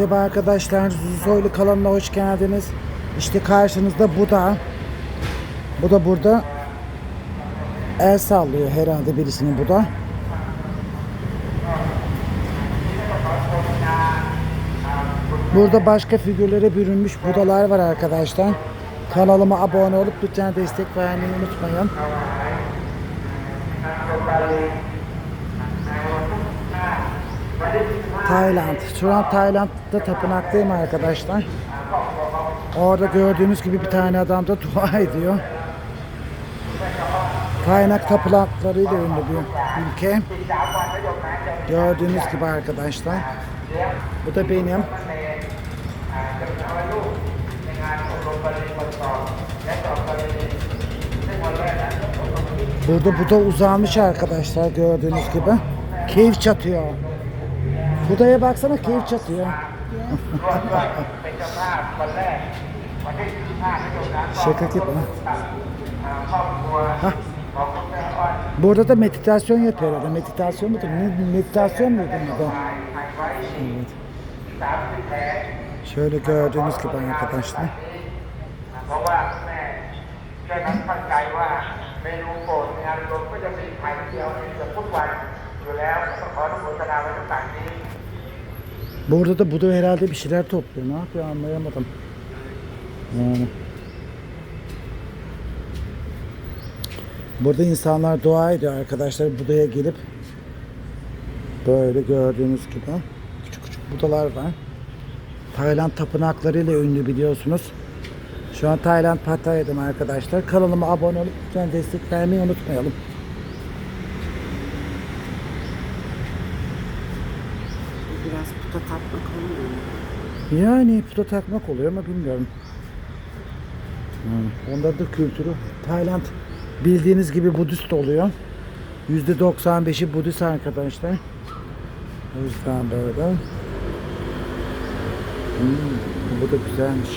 Merhaba arkadaşlar, Zuzu Soylu kanalına hoş geldiniz. İşte karşınızda Buda. Bu da burada el sallıyor herhalde birisinin Buda. Burada başka figürlere bürünmüş Budalar var arkadaşlar. Kanalıma abone olup lütfen destek vermeyi unutmayın. Tayland. Şu an Tayland'da tapınaktayım arkadaşlar. Orada gördüğünüz gibi bir tane adam da dua ediyor. Kaynak tapınaklarıyla ünlü bir ülke. Gördüğünüz gibi arkadaşlar. Bu da benim. Burada bu da uzanmış arkadaşlar gördüğünüz gibi. Keyif çatıyor. Budaya baksana keyif çatıyor. Şaka gibi. Hah. Burada da meditasyon yapıyor herhalde. Meditasyon mudur? Meditasyon muydu bu da? Evet. Şöyle gördüğünüz gibi arkadaşlar. Bu arada da bu da herhalde bir şeyler topluyor. Ne yapıyor anlayamadım. Yani. Burada insanlar dua ediyor arkadaşlar Buda'ya gelip böyle gördüğünüz gibi küçük küçük budalar var. Tayland tapınaklarıyla ünlü biliyorsunuz. Şu an Tayland Pattaya'dım arkadaşlar. Kanalıma abone olup lütfen destek vermeyi unutmayalım. Puta tatmak olmuyor mu? Yani puta takmak oluyor ama bilmiyorum. Yani onların da kültürü. Tayland bildiğiniz gibi Budist oluyor. %95'i Budist arkadaşlar. O yüzden böyle. Hmm, bu da güzelmiş.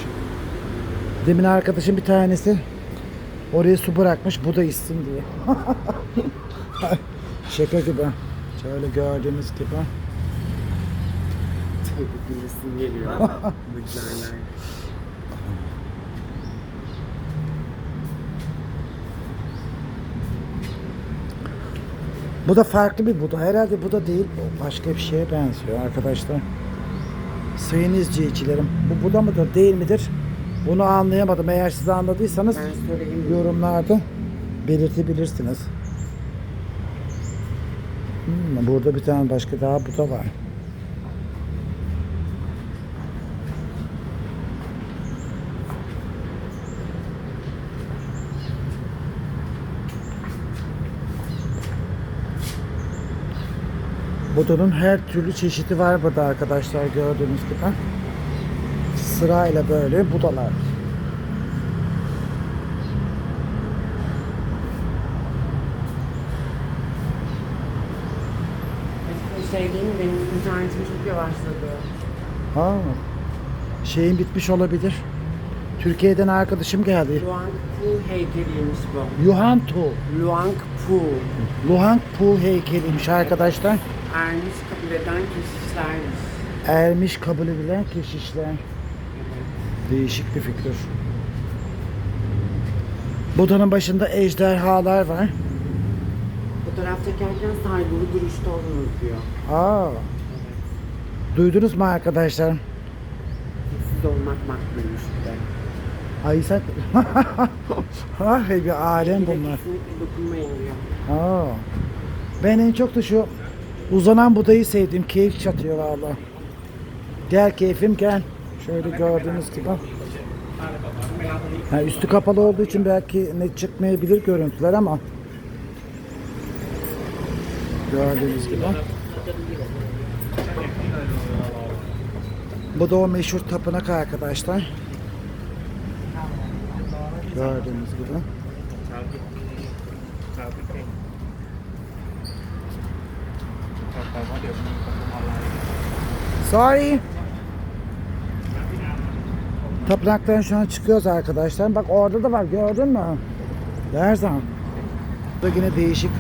Demin arkadaşım bir tanesi oraya su bırakmış bu da içsin diye. Şaka gibi. Şöyle gördüğünüz gibi. Bilesim geliyor. Bu güzeller. Bu da farklı bir Buda. Herhalde Buda değil. Bu başka bir şeye benziyor arkadaşlar. Sayın izleyicilerim. Bu Buda mıdır değil midir? Bunu anlayamadım. Eğer siz anladıysanız yorumlarda belirtebilirsiniz. Hmm, burada bir tane başka daha Buda var. Buda'nın her türlü çeşidi var burada arkadaşlar gördüğünüz gibi. Sırayla böyle Budalar. Şey değil mi? Benim internetim çok yavaşladı. Ha. Şeyin bitmiş olabilir. Türkiye'den arkadaşım geldi. Luang Pu heykeliymiş bu. Yuhan Tu. Luang Pu. Luhang Pu heykeliymiş arkadaşlar. Ermiş kabileden keşişlermiş. Ermiş kabul edilen keşişler. Değişik bir fikir. Buda'nın başında ejderhalar var. Fotoğraf çekerken saygılı duruşta olunur diyor. Aa. Duydunuz mu arkadaşlar? Siz olmak makbulmuş. Ay sen... ah bir alem bunlar. Aa. Ben en çok da şu uzanan budayı sevdim. Keyif çatıyor valla. Gel keyfim gel. Şöyle gördüğünüz gibi. Ha, üstü kapalı olduğu için belki net çıkmayabilir görüntüler ama gördüğünüz gibi. Bu da o meşhur tapınak arkadaşlar. Gördüğünüz gibi. Sorry. Tapınaktan şu an çıkıyoruz arkadaşlar. Bak orada da var gördün mü? Her zaman. Burada yine değişik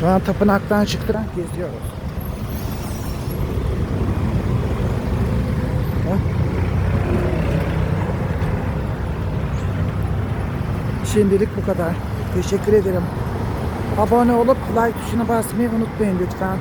Şu an tapınaktan çıktıran geziyoruz. Şimdilik bu kadar. Teşekkür ederim. Abone olup like tuşuna basmayı unutmayın lütfen.